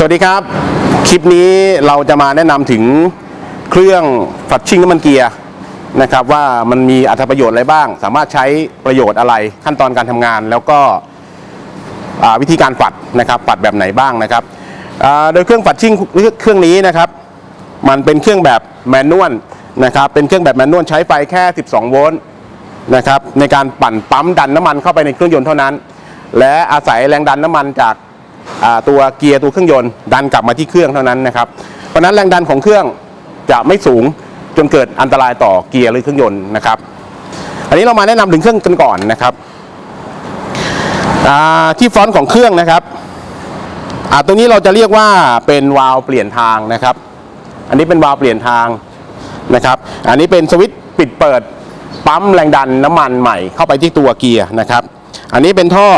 สวัสดีครับ คลิปนี้เราจะมาแนะนำถึงเครื่องฝัดชิ่งน้ำมันเกียร์นะครับว่ามันมีอัตประโยชน์อะไรบ้าง สามารถใช้ประโยชน์อะไรขั้นตอนการทำงาน แล้วก็วิธีการฝัดนะครับฝัดแบบไหนบ้างนะครับโดยเครื่องฝัดชิ่งเครื่องนี้นะครับมันเป็นเครื่องแบบแมนนวลนะครับเป็นเครื่องแบบแมนนวลใช้ไฟแค่ 12 โวลต์นะครับในการปั่นปั๊มดันน้ำมันเข้าไปในเครื่องยนต์เท่านั้น และอาศัยแรงดันน้ำมันจาก ตัวเกียร์ตัวเครื่องยนต์ดันกลับมาที่เครื่องเท่านั้นนะครับ เพราะนั้นแรงดันของเครื่องจะไม่สูงจนเกิดอันตรายต่อเกียร์หรือเครื่องยนต์นะครับ อันนี้เรามาแนะนำถึงเครื่องกันก่อนนะครับที่ฟอนต์ของเครื่องนะครับตรงนี้เราจะเรียกว่าเป็นวาล์วเปลี่ยนทางนะครับ อันนี้เป็นวาล์วเปลี่ยนทางนะครับ อันนี้เป็นสวิตช์ปิดเปิดปั๊มแรงดันน้ำมันใหม่เข้าไปที่ตัวเกียร์นะครับ อันนี้เป็นท่อ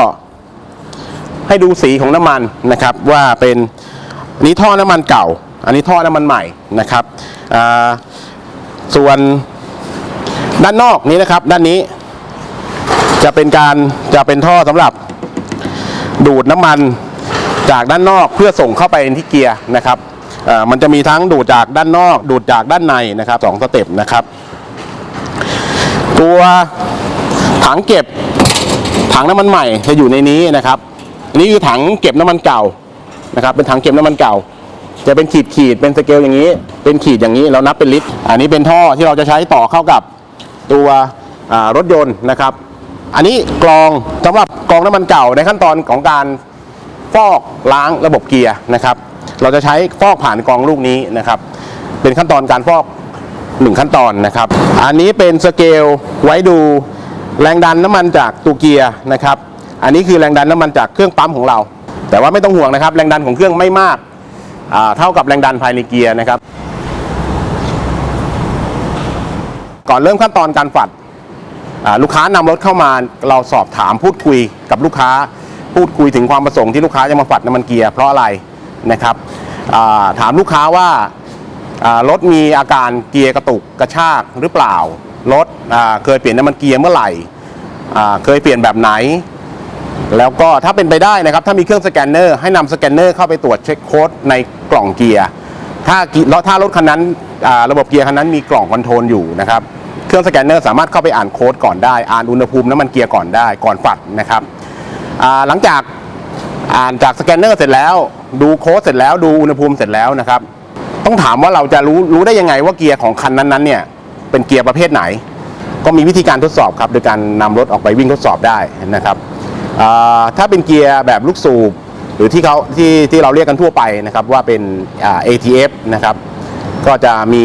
ให้ดูสีของน้ำมันนะครับว่าเป็นนี้ท่อน้ำมันเก่า อันนี้ท่อน้ำมันใหม่นะครับส่วนด้านนอกนี้นะครับ ด้านนี้จะเป็นการจะเป็นท่อสำหรับดูดน้ำมันจากด้านนอกเพื่อส่งเข้าไปที่เกียร์นะครับมันจะมีทั้งดูดจากด้านนอก ดูดจากด้านในนะครับสองสเต็ปนะครับ ตัวถังเก็บถังน้ำมันใหม่จะอยู่ในนี้นะครับ อันนี้คือถังเก็บน้ำมันเก่านะครับ เป็นถังเก็บน้ำมันเก่า จะเป็นขีดขีดเป็นสเกลอย่างนี้ เป็นขีดอย่างนี้เรานับเป็นลิตร อันนี้เป็นท่อที่เราจะใช้ต่อเข้ากับตัวรถยนต์นะครับ อันนี้กรองสำหรับกรองน้ำมันเก่าในขั้นตอนของการฟอกล้างระบบเกียร์นะครับ เราจะใช้ฟอกผ่านกรองลูกนี้นะครับ เป็นขั้นตอนการฟอกหนึ่งขั้นตอนนะครับ อันนี้เป็นสเกลไว้ดูแรงดันน้ำมันจากตัวเกียร์นะครับ อันนี้คือแรงดันน้ำมันจากเครื่องปั๊มของเรา แต่ว่าไม่ต้องห่วงนะครับ แรงดันของเครื่องไม่มากเท่ากับแรงดันภายในเกียร์นะครับ ก่อนเริ่มขั้นตอนการฝัดลูกค้านำรถเข้ามาเราสอบถามพูดคุยกับลูกค้า พูดคุยถึงความประสงค์ที่ลูกค้าจะมาฝัดน้ำมันเกียร์เพราะอะไรนะครับถามลูกค้าว่ารถมีอาการเกียร์กระตุกกระชากหรือเปล่ารถเคยเปลี่ยนน้ำมันเกียร์เมื่อไหร่เคยเปลี่ยนแบบไหน แล้วก็ถ้าเป็นไปได้นะครับ ถ้ามีเครื่องสแกนเนอร์ให้นำสแกนเนอร์เข้าไปตรวจเช็คโค้ดในกล่องเกียร์ถ้าแล้วถ้ารถคันนั้นระบบเกียร์คันนั้นมีกล่องคอนโทรลอยู่นะครับเครื่องสแกนเนอร์สามารถเข้าไปอ่านโค้ดก่อนได้ อ่านอุณหภูมิน้ำมันเกียร์ก่อนได้ก่อนฝัดนะครับหลังจากอ่านจากสแกนเนอร์เสร็จแล้ว ดูโค้ดเสร็จแล้วดูอุณหภูมิเสร็จแล้วนะครับต้องถามว่าเราจะรู้รู้ได้ยังไงว่าเกียร์ของคันนั้นๆเนี่ยเป็นเกียร์ประเภทไหน ก็มีวิธีการทดสอบครับโดยการนำรถออกไปวิ่งทดสอบได้นะครับ ถ้าเป็นเกียร์แบบลูกสูบ หรือที่เขาที่ที่เราเรียกกันทั่วไปนะครับว่าเป็น ATF นะครับก็จะมี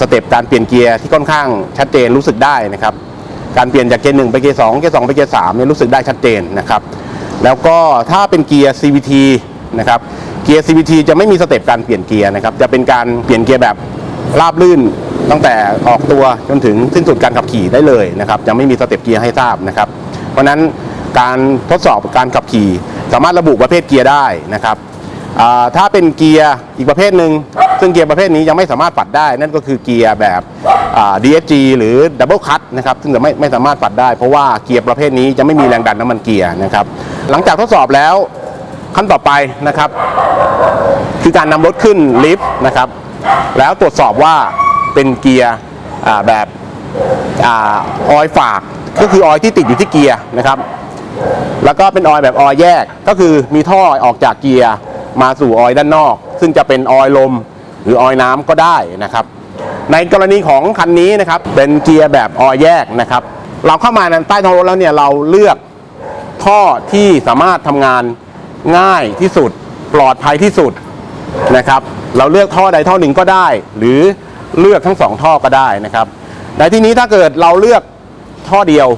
สเต็ปการเปลี่ยนเกียร์ที่ค่อนข้างชัดเจนรู้สึกได้นะครับการเปลี่ยนจากเกียร์หนึ่งไปเกียร์สองเกียร์สองไปเกียร์สามเนี่ยรู้สึกได้ชัดเจนนะครับแล้วก็ถ้าเป็นเกียร์ CVT นะครับเกียร์ CVT จะไม่มีสเต็ปการเปลี่ยนเกียร์นะครับจะเป็นการเปลี่ยนเกียร์แบบราบลื่นตั้งแต่ออกตัวจนถึงสิ้นสุดการขับขี่ได้เลยนะครับจะไม่มีสเต็ปเกียร์ให้ทราบนะครับเพราะฉะนั้น การทดสอบการขับขี่ สามารถระบุประเภทเกียร์ได้นะครับถ้าเป็นเกียร์อีกประเภทหนึ่งซึ่งเกียร์ประเภทนี้ยังไม่สามารถปัดได้ นั่นก็คือเกียร์แบบ DSG หรือ Double Cut นะครับซึ่งจะไม่ไม่สามารถปัดได้ เพราะว่าเกียร์ประเภทนี้จะไม่มีแรงดันน้ำมันเกียร์นะครับหลังจากทดสอบแล้วขั้นต่อไปนะครับ คือการนำรถขึ้นลิฟต์นะครับ แล้วตรวจสอบว่าเป็นเกียร์แบบอาออยฝากก็คือออยที่ติดอยู่ที่เกียร์นะครับ แล้วก็เป็นออยแบบออยแยกก็คือมีท่อออกจากเกียร์มาสู่ออยด้านนอก ซึ่งจะเป็นออยลมหรือออยน้ำก็ได้นะครับ ในกรณีของคันนี้นะครับเป็นเกียร์แบบออยแยกนะครับ เราเข้ามาในใต้ท้องรถแล้วเนี่ยเราเลือกท่อที่สามารถทำงานง่ายที่สุดปลอดภัยที่สุดนะครับ เราเลือกท่อใดท่อหนึ่งก็ได้ หรือเลือกทั้งสองท่อก็ได้นะครับในที่นี้ถ้าเกิดเราเลือกท่อเดียว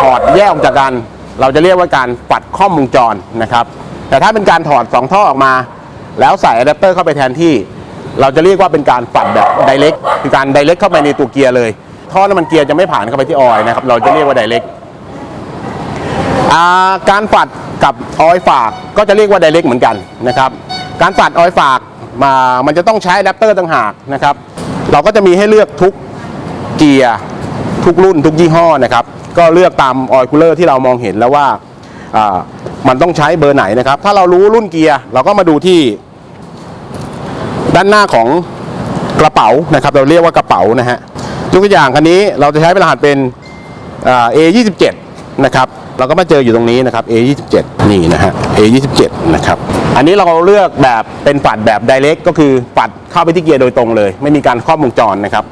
ถอดแยกออกจากกัน เราจะเรียกว่าการปัดข้อมวงจรนะครับ แต่ถ้าเป็นการถอด 2 ท่อออกมา แล้วใส่อะแดปเตอร์เข้าไปแทนที่ เราจะเรียกว่าเป็นการปัดแบบไดเ c กคือการไดเ c กเข้าไปในตัวเกียร์เลย ท่อน้ำมันเกียร์จะไม่ผ่านเข้าไปที่ออยนะครับ เราจะเรียกว่าไดเ c กการปัดกับออยฝากก็จะเรียกว่าไดเ c กเหมือนกันนะครับ การปัดออยฝากมามันจะต้องใช้อะแดปเตอร์ต่างหากนะครับ เราก็จะมีให้เลือกทุกเกียร์ทุกรุ่นทุกยี่ห้อนะครับ ก็เลือกตามออยล์คูลเลอร์ที่เรามองเห็นแล้วว่ามันต้องใช้เบอร์ไหนนะครับ ถ้าเรารู้รุ่นเกียร์เราก็มาดูที่ ด้านหน้าของกระเป๋านะครับ เราเรียกว่ากระเป๋านะฮะยกตัวอย่างคันนี้เราจะใช้เป็นรหัสเป็นอ่า A27 นะครับเราก็มาเจออยู่ตรงนี้นะครับ A27 นี่นะฮะ A27 นะครับ อันนี้เราเลือกแบบเป็นปัดแบบ direct ก็คือปัดเข้าไปที่เกียร์โดยตรงเลย ไม่มีการครอบวงจรนะครับ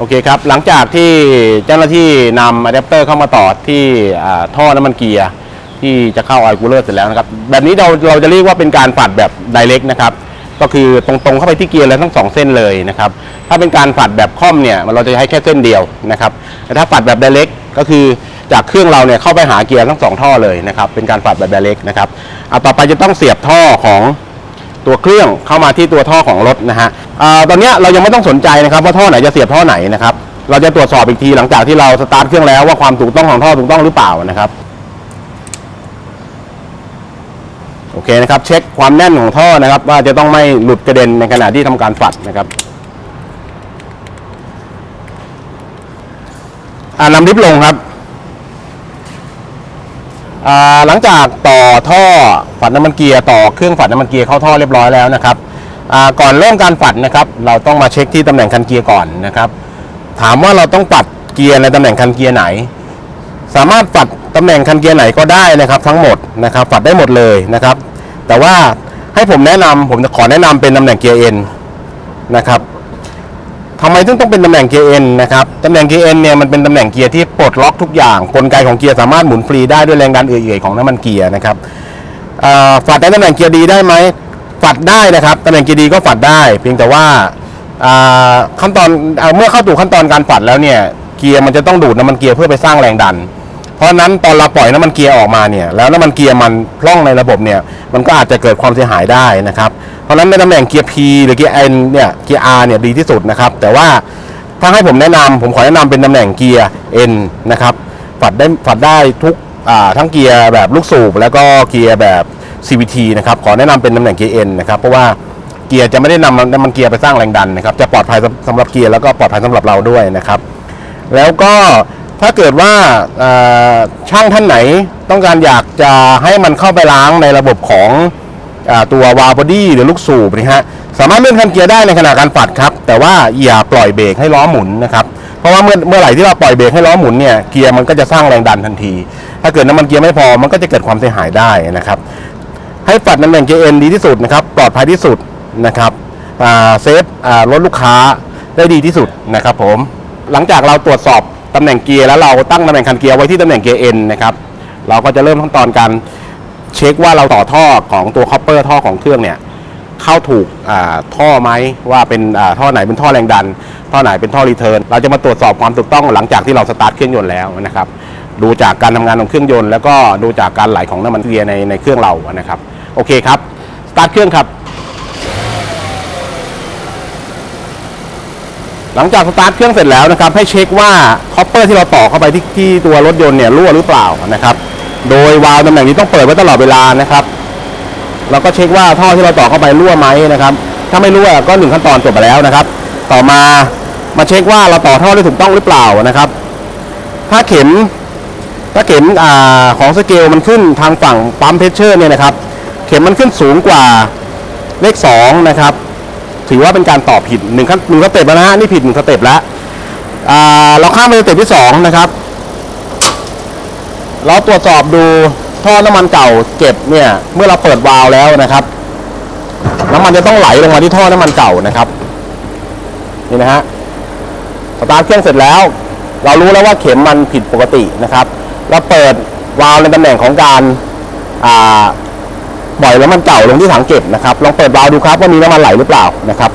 โอเคครับ หลังจากที่เจ้าหน้าที่นำอะแดปเตอร์เข้ามาต่อที่ท่อน้ำมันเกียร์ที่จะเข้าไอคูลเลอร์เสร็จแล้วนะครับ แบบนี้เราเราจะเรียกว่าเป็นการฝัดแบบไดเ c กนะครับ ก็คือตรงๆเข้าไปที่เกียร์แล้วทั้งสองเส้นเลยนะครับ ถ้าเป็นการฝัดแบบค่อมเนี่ยเราจะใช้แค่เส้นเดียวนะครับแต่ถ้าฝัดแบบไดเ c กก็คือจากเครื่องเราเนี่ยเข้าไปหาเกียร์ทั้งสองท่อเลยนะครับ เป็นการฝัดแบบไดเ c กนะครับอะต่อไปจะต้องเสียบท่อของ ตัวเครื่องเข้ามาที่ตัวท่อของรถนะฮะอาตอนนี้เรายังไม่ต้องสนใจนะครับว่าท่อไหนจะเสียบท่อไหนนะครับเราจะตรวจสอบอีกทีหลังจากที่เราสตาร์ทเครื่องแล้วว่าความถูกต้องของท่อถูกต้องหรือเปล่านะครับโอเคนะครับเช็คความแน่นของท่อนะครับว่าจะต้องไม่หลุดกระเด็นในขณะที่ทำการฝัดนะครับอ่านำลิฟต์ลงครับ หลังจากต่อท่อฝัดน้ำมันเกียร์ต่อเครื่องฝัดน้ำมันเกียร์เข้าท่อเรียบร้อยแล้วนะครับก่อนเริ่มการฝัดนะครับ เราต้องมาเช็คที่ตำแหน่งคันเกียร์ก่อนนะครับ ถามว่าเราต้องปัดเกียร์ในตำแหน่งคันเกียร์ไหน สามารถฝัดตำแหน่งคันเกียร์ไหนก็ได้นะครับ ทั้งหมดนะครับฝัดได้หมดเลยนะครับ แต่ว่าให้ผมแนะนำผมจะขอแนะนำเป็นตำแหน่งเกียร์เอ็นนะครับ ทำไมถึงต้องเป็นตำแหน่งเกียร์เอ็นนะครับตำแหน่งเกียร์เอ็นเนี่ยมันเป็นตำแหน่งเกียร์ที่ปลดล็อกทุกอย่างกลไกของเกียร์สามารถหมุนฟรีได้ด้วยแรงดันเอื่อยๆของน้ำมันเกียร์นะครับเอ่อฝัดได้ตำแหน่งเกียร์ดีได้ไหมฝัดได้นะครับตำแหน่งเกียร์ดีก็ฝัดได้ เพียงแต่ว่าอ่าขั้นตอนเอ่อเมื่อเข้าสู่ขั้นตอนการฝัดแล้วเนี่ยเกียร์มันจะต้องดูดน้ำมันเกียร์เพื่อไปสร้างแรงดัน เพราะนั้นตอนเราปล่อยน้ำมันเกียร์ออกมาเนี่ยแล้วน้ำมันเกียร์มันพร่องในระบบเนี่ยมันก็อาจจะเกิดความเสียหายได้นะครับเพราะนั้นในตำแหน่งเกียร์ P หรือเกียร์ N เนี่ยเกียร์ R เนี่ยดีที่สุดนะครับแต่ว่าถ้าให้ผมแนะนำผมขอแนะนำเป็นตำแหน่งเกียร์ N นะครับฝัดได้ฝัดได้ทุกทั้งเกียร์แบบลูกสูบแล้วก็เกียร์แบบ CVT นะครับขอแนะนำเป็นตำแหน่งเกียร์ N นะครับเพราะว่าเกียร์จะไม่ได้นำน้ำมันเกียร์ไปสร้างแรงดันนะครับจะปลอดภัยสำสำหรับเกียร์แล้วก็ปลอดภัยสำหรับเราด้วยนะครับแล้วก็ ถ้าเกิดว่าช่างท่านไหนต้องการอยากจะให้มันเข้าไปล้างในระบบของอตัววาล์วบอดี้หรือลูกสูบนะฮะสามารถเลื่อนคันเกียร์ได้ในขณะการฝัดครับ แต่ว่าอย่าปล่อยเบรกให้ล้อหมุนนะครับเพราะว่าเมื่อเมื่อไหร่ที่เราปล่อยเบรกให้ล้อหมุนเนี่ยเกียร์มันก็จะสร้างแรงดันทันที ถ้าเกิดน้ำมันเกียร์ไม่พอมันก็จะเกิดความเสียหายได้นะครับ ให้ฝัดตำแหน่งเกียร์เอ็นดีที่สุดนะครับปลอดภัยที่สุดนะครับเซฟรถลูกค้าได้ดีที่สุดนะครับผมหลังจากเราตรวจสอบ ตำแหน่งเกียร์แล้วเราตั้งตำแหน่งคันเกียร์ไว้ที่ตำแหน่งเกียร์เอ็นนะครับเราก็จะเริ่มขั้นตอนการเช็คว่าเราต่อท่อของตัวคอปเปอร์ท่อของเครื่องเนี่ยเข้าถูกท่อไหมว่าเป็นท่อไหนเป็นท่อแรงดัน ท่อไหนเป็นท่อรีเทิร์นเราจะมาตรวจสอบความถูกต้องหลังจากที่เราสตาร์ทเครื่องยนต์แล้วนะครับดูจากการทำงานของเครื่องยนต์แล้วก็ดูจากการไหลของน้ำมันเกียร์ในในเครื่องเรานะครับโอเคครับสตาร์ทเครื่องครับ หลังจากสตาร์ทเครื่องเสร็จแล้วนะครับ ให้เช็คว่าคอปเปอร์ที่เราต่อเข้าไปที่ที่ตัวรถยนต์เนี่ยรั่วหรือเปล่านะครับ โดยวาล์วตำแหน่งนี้ต้องเปิดไว้ตลอดเวลานะครับเราก็เช็คว่าท่อที่เราต่อเข้าไปรั่วไหมนะครับ ถ้าไม่รั่วก็หนึ่งขั้นตอนจบไปแล้วนะครับ ต่อมามาเช็คว่าเราต่อท่อได้ถูกต้องหรือเปล่านะครับ ถ้าเข็มถ้าเข็มอาของสเกลมันขึ้นทางฝั่งปั๊มเพชเชอร์เนี่ยนะครับ เข็มมันขึ้นสูงกว่าเลข2นะครับ ถือว่าเป็นการต่อผิดหนึ่งขั้นหนึ่งสเต็ปแล้วนะฮะนี่ผิดหนึ่งสเต็ปแล้วเราข้ามไปสเต็ปที่สองนะครับ เราตรวจสอบดูท่อน้ำมันเก่าเก็บเนี่ยเมื่อเราเปิดวาล์วแล้วนะครับ น้ำมันจะต้องไหลลงมาที่ท่อน้ำมันเก่านะครับนี่นะฮะสตาร์ทเครื่องเสร็จแล้ว เรารู้แล้วว่าเข็มมันผิดปกตินะครับ เราเปิดวาล์วในตำแหน่งของการ ปล่อยน้ำมันเก่าลงที่ถังเก็บนะครับลองเปิดวาล์วดูครับว่ามีน้ำมันไหลหรือเปล่านะครับ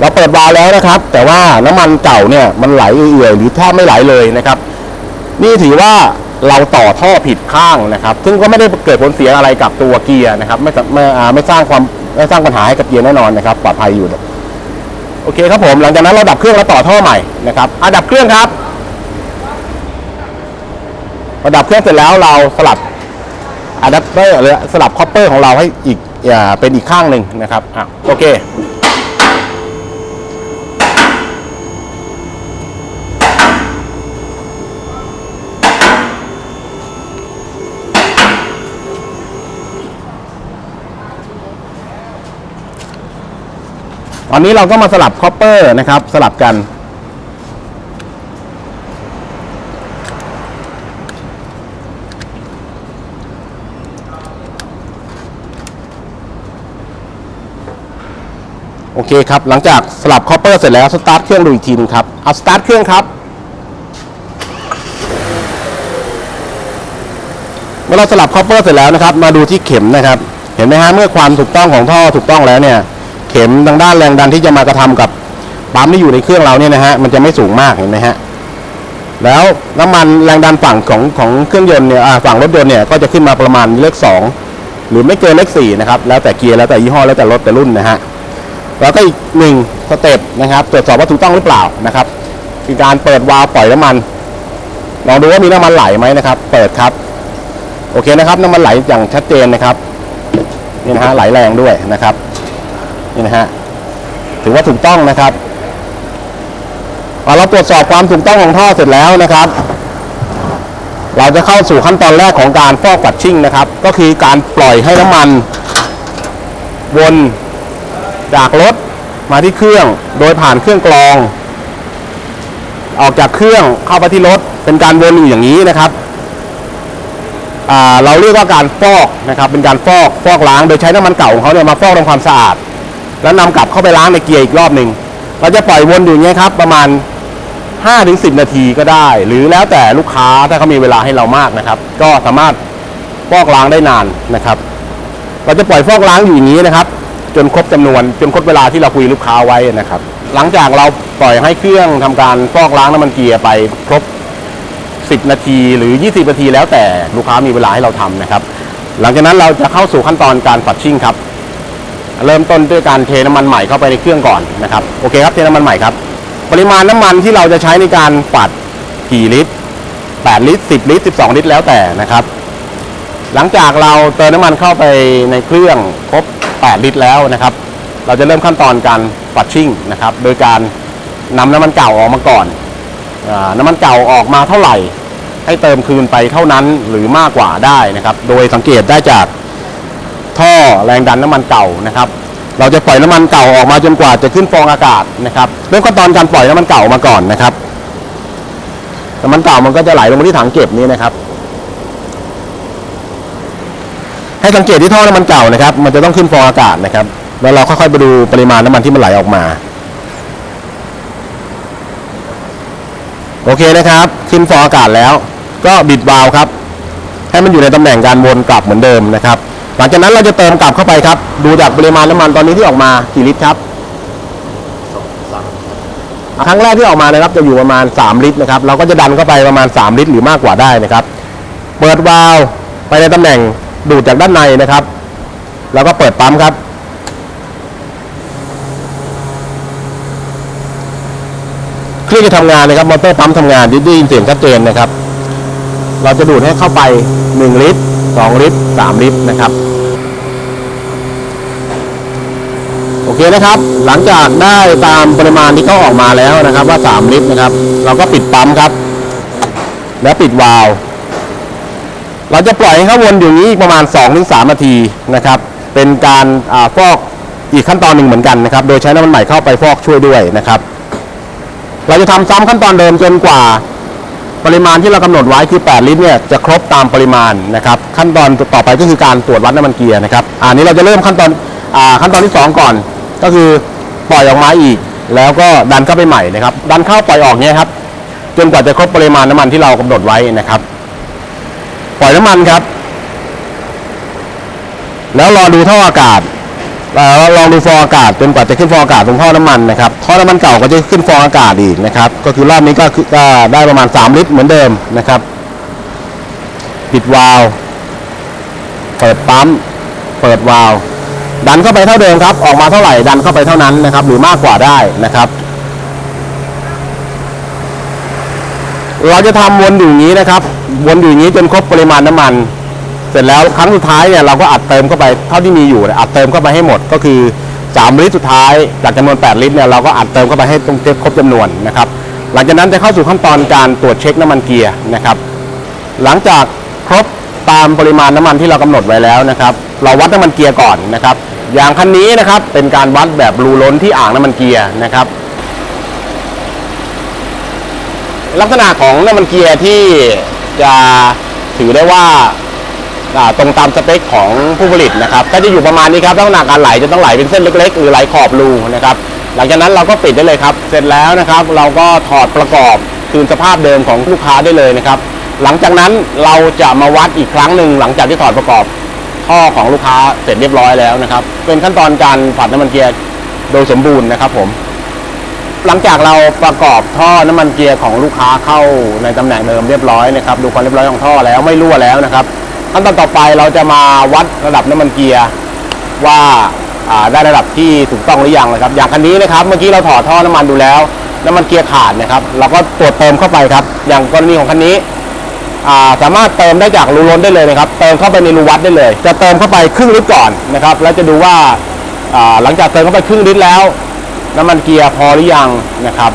เราเปิดวาล์วแล้วนะครับ แต่ว่าน้ำมันเก่าเนี่ยมันไหลเอื่อยๆหรือแทบไม่ไหลเลยนะครับ นี่ถือว่าเราต่อท่อผิดข้างนะครับ ซึ่งก็ไม่ได้เกิดผลเสียอะไรกับตัวเกียร์นะครับไม่ไม่ไม่สร้างความไม่สร้างปัญหาให้กับเกียร์แน่นอนนะครับปลอดภัยอยู่โอเคครับผมหลังจากนั้นเราดับเครื่องแล้วต่อท่อใหม่นะครับอะดับเครื่องครับพอดับเครื่องเสร็จแล้วเราสลับ อะแดปเตอร์หรือสลับคอปเปอร์ของเราให้อีกเป็นอีกข้างหนึ่งนะครับอะโอเคตอนนี้เราก็มาสลับคอปเปอร์นะครับ สลับกัน โอเคครับ หลังจากสลับคอปเปอร์เสร็จแล้วสตาร์ทเครื่องดูอีกทีหนึงครับ เอาสตาร์ทเครื่องครับ เมื่อเราสลับคอปเปอร์เสร็จแล้วนะครับ มาดูที่เข็มนะครับ เห็นไหมฮะเมื่อความถูกต้องของท่อถูกต้องแล้วเนี่ย เข็มทางด้านแรงดันที่จะมากระทำกับปั๊มที่อยู่ในเครื่องเราเนี่ยนะฮะ มันจะไม่สูงมากเห็นไหมฮะ แล้วน้ำมันแรงดันฝั่งของของเครื่องยนต์เนี่ยฝั่งรถยนต์เนี่ยก็จะขึ้นมาประมาณเลขสองหรือไม่เกินเลขสี่นะครับ แล้วแต่เกียร์แล้วแต่ยี่ห้อแล้วแต่รถแต่รุ่นนะฮะ แล้วก็อีกหนึ่งสเต็ปนะครับ ตรวจสอบว่าถูกต้องหรือเปล่านะครับคือการเปิดวาล์วปล่อยน้ำมันลองดูว่ามีน้ำมันไหลไหมนะครับ เปิดครับ โอเคนะครับ น้ำมันไหลอย่างชัดเจนนะครับนี่นะฮะไหลแรงด้วยนะครับนี่นะฮะถือว่าถูกต้องนะครับพอเราตรวจสอบความถูกต้องของท่อเสร็จแล้วนะครับ เราจะเข้าสู่ขั้นตอนแรกของการฟอกปัดชิ่งนะครับ ก็คือการปล่อยให้น้ำมันวน จากรถมาที่เครื่องโดยผ่านเครื่องกรอง ออกจากเครื่องเข้าไปที่รถเป็นการวนอยู่อย่างนี้นะครับเราเรียกว่าการฟอกนะครับเป็นการฟอกฟอกล้างโดยใช้น้ำมันเก่าของเขาเนี่ยมาฟอกทำความสะอาด แล้วนำกลับเข้าไปล้างในเกียร์อีกรอบหนึ่งเราจะปล่อยวนอยู่อย่างนี้ครับประมาณ 5-10 นาทีก็ได้ หรือแล้วแต่ลูกค้าถ้าเขามีเวลาให้เรามากนะครับ ก็สามารถฟอกล้างได้นานนะครับ เราจะปล่อยฟอกล้างอยู่อย่างนี้นะครับ จนครบจำนวน จนครบเวลาที่เราคุยลูกค้าไว้นะครับ หลังจากเราปล่อยให้เครื่องทำการฟอกล้างน้ำมันเกียร์ไปครบ 10 นาทีหรือ 20 นาทีแล้วแต่ลูกค้ามีเวลาให้เราทำนะครับ หลังจากนั้นเราจะเข้าสู่ขั้นตอนการปัดชิ่งครับ เริ่มต้นด้วยการเทน้ำมันใหม่เข้าไปในเครื่องก่อนนะครับโอเคครับเทน้ำมันใหม่ครับปริมาณน้ำมันที่เราจะใช้ในการปัดกี่ลิตร 8 ลิตร 10 ลิตร 12 ลิตรแล้วแต่นะครับ หลังจากเราเติมน้ำมันเข้าไปในเครื่องครบ 8 ลิตรแล้วนะครับ เราจะเริ่มขั้นตอนการปัดชิ่งนะครับ โดยการนำน้ำมันเก่าออกมาก่อนอน้ำมันเก่าออกมาเท่าไหร่ ให้เติมคืนไปเท่านั้นหรือมากกว่าได้นะครับ โดยสังเกตได้จากท่อแรงดันน้ำมันเก่านะครับ เราจะปล่อยน้ำมันเก่าออกมาจนกว่าจะขึ้นฟองอากาศนะครับเริ่มขั้นตอนการปล่อยน้ำมันเก่ามาก่อนนะครับน้ำมันเก่ามันก็จะไหลลงมาที่ถังเก็บนี้นะครับ ให้สังเกตที่ท่อน้ำมันเก่านะครับ มันจะต้องขึ้นฟองอากาศนะครับ แล้วเราค่อยๆไปดูปริมาณน้ำมันที่มันไหลออกมา โอเคนะครับ ขึ้นฟองอากาศแล้ว ก็บิดวาล์วครับ ให้มันอยู่ในตำแหน่งการวนกลับเหมือนเดิมนะครับ หลังจากนั้นเราจะเติมกลับเข้าไปครับ ดูจากปริมาณน้ำมันตอนนี้ที่ออกมากี่ลิตรครับครั้งแรกที่ออกมานะครับจะอยู่ประมาณ 3 ลิตรนะครับ เราก็จะดันเข้าไปประมาณ 3 ลิตรหรือมากกว่าได้นะครับ เปิดวาล์วไปในตำแหน่ง ดูดจากด้านในนะครับ แล้วก็เปิดปั๊มครับ เครื่องจะทำงานนะครับมอเตอร์ปั๊มทำงานได้ยินเสียงชัดเจนนะครับ เราจะดูดให้เข้าไป 1 ลิตร 2 ลิตร 3 ลิตรนะครับ โอเคนะครับ หลังจากได้ตามปริมาณที่เขาออกมาแล้วนะครับ ว่า 3 ลิตรนะครับ เราก็ปิดปั๊มครับ แล้วปิดวาล์ว เราจะปล่อยให้เขาวนอยู่นี้อีกประมาณ 2-3นาทีนะครับ เป็นการอาฟอกอีกขั้นตอนหนึ่งเหมือนกันนะครับ โดยใช้น้ำมันใหม่เข้าไปฟอกช่วยด้วยนะครับ เราจะทำซ้ำขั้นตอนเดิมจนกว่าปริมาณที่เรากำหนดไว้คือ 8 ลิตรเนี่ยจะครบตามปริมาณนะครับ ขั้นตอนต่อไปก็คือการตรวจวัดน้ำมันเกียร์นะครับอันนี้เราจะเริ่มขั้นตอนอขั้นตอนที่ 2 ก่อน ก็คือปล่อยออกมาอีก แล้วก็ดันเข้าไปใหม่นะครับ ดันเข้าปล่อยออกเนี่ยครับจนกว่าจะครบปริมาณน้ำมันที่เรากำหนดไว้นะครับ ปล่อยน้ำมันครับ แล้วรอดูท่ออากาศแล้วลองดูฟองอากาศจนกว่าจะขึ้นฟองอากาศตรงท่อน้ำมันนะครับท่อน้ำมันเก่าก็จะขึ้นฟองอากาศอีกนะครับก็คือรอบนี้ก็คือก็ได้ประมาณ 3 ลิตรเหมือนเดิมนะครับปิดวาล์วเปิดปั๊มเปิดวาล์วดันเข้าไปเท่าเดิมครับ ออกมาเท่าไหร่ดันเข้าไปเท่านั้นนะครับ หรือมากกว่าได้นะครับ เราจะทำวนอยู่อย่างนี้นะครับ วนอยู่อย่างนี้จนครบปริมาณน้ำมัน เสร็จแล้วครั้งสุดท้ายเนี่ยเราก็อัดเติมเข้าไปเท่าที่มีอยู่อัดเติมเข้าไปให้หมดก็คือ 3 ลิตรสุดท้ายจากจำนวน 8 ลิตรเนี่ยเราก็อัดเติมเข้าไปให้ตรงครบจำนวนนะครับ หลังจากนั้นจะเข้าสู่ขั้นตอนการตรวจเช็คน้ำมันเกียร์นะครับ หลังจากครบตามปริมาณน้ำมันที่เรากำหนดไว้แล้วนะครับ เราวัดน้ำมันเกียร์ก่อนนะครับ อย่างคันนี้นะครับเป็นการวัดแบบรูล้นที่อ่างน้ำมันเกียร์นะครับลักษณะของน้ำมันเกียร์ที่ จะถือได้ว่าตรงตามสเปคของผู้ผลิตนะครับ ก็จะอยู่ประมาณนี้ครับลักษณะการไหลจะต้องไหลเป็นเส้นเล็กๆ หรือไหลขอบรูนะครับ หลังจากนั้นเราก็ปิดได้เลยครับ เสร็จแล้วนะครับ เราก็ถอดประกอบคืนสภาพเดิมของลูกค้าได้เลยนะครับ หลังจากนั้นเราจะมาวัดอีกครั้งหนึ่งหลังจากที่ถอดประกอบท่อของลูกค้าเสร็จเรียบร้อยแล้วนะครับ เป็นขั้นตอนการผัดน้ำมันเกียร์โดยสมบูรณ์นะครับผม หลังจากเราประกอบท่อน้ำมันเกียร์ของลูกค้าเข้าในตำแหน่งเดิมเรียบร้อยนะครับดูความเรียบร้อยของท่อแล้วไม่รั่วแล้วนะครับขั้นตอนต่อไปเราจะมาวัดระดับน้ำมันเกียร์ว่าได้ระดับที่ถูกต้องหรือยังนะครับ อย่างคันนี้นะครับเมื่อกี้เราถอดท่อน้ำมันดูแล้วน้ำมันเกียร์ขาดนะครับเราก็ตรวจเติมเข้าไปครับ อย่างกรณีของคันนี้สามารถเติมได้จากรูล้นได้เลยนะครับเติมเข้าไปในรูวัดได้เลย จะเติมเข้าไปครึ่งลิตรก่อนนะครับแล้วจะดูว่าหลังจากเติมเข้าไปครึ่งลิตรแล้ว น้ำมันเกียร์พอหรือยังนะครับ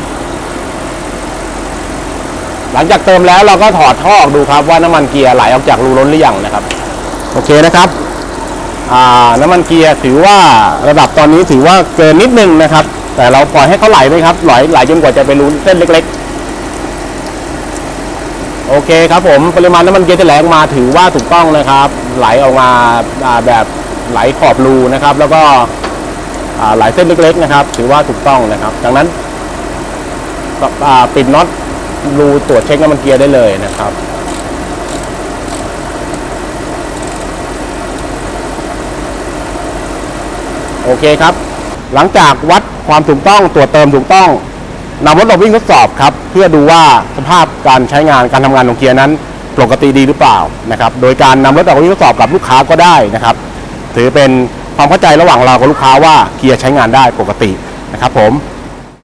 หลังจากเติมแล้วเราก็ถอดท่อออกดูครับว่าน้ำมันเกียร์ไหลออกจากรูล้นหรือยังนะครับ โอเคนะครับน้ำมันเกียร์ถือว่าระดับตอนนี้ถือว่าเกินนิดนึงนะครับ แต่เราปล่อยให้เขาไหลไปครับไหลไหลจนกว่าจะไปรูเส้นเล็ก ๆ โอเคครับผมปริมาณน้ำมันเกียร์ที่ไหลออกมาถือว่าถูกต้องนะครับ ไหลออกมาแบบไหลขอบรูนะครับ แล้วก็ อ่าไหลเส้นเล็กๆนะครับ ถือว่าถูกต้องนะครับ ดังนั้นปิดน็อตรูตรวจเช็คน้ำมันเกียร์ได้เลยนะครับโอเคครับ หลังจากวัดความถูกต้องตรวจเติมถูกต้องนำรถออกวิ่งทดสอบครับ เพื่อดูว่าสภาพการใช้งานการทำงานของเกียร์นั้นปกติดีหรือเปล่านะครับ โดยการนำรถออกวิ่งทดสอบกับลูกค้าก็ได้นะครับ ถือเป็น ความเข้าใจระหว่างเรากับลูกค้าว่าเกียร์ใช้งานได้ปกตินะครับผม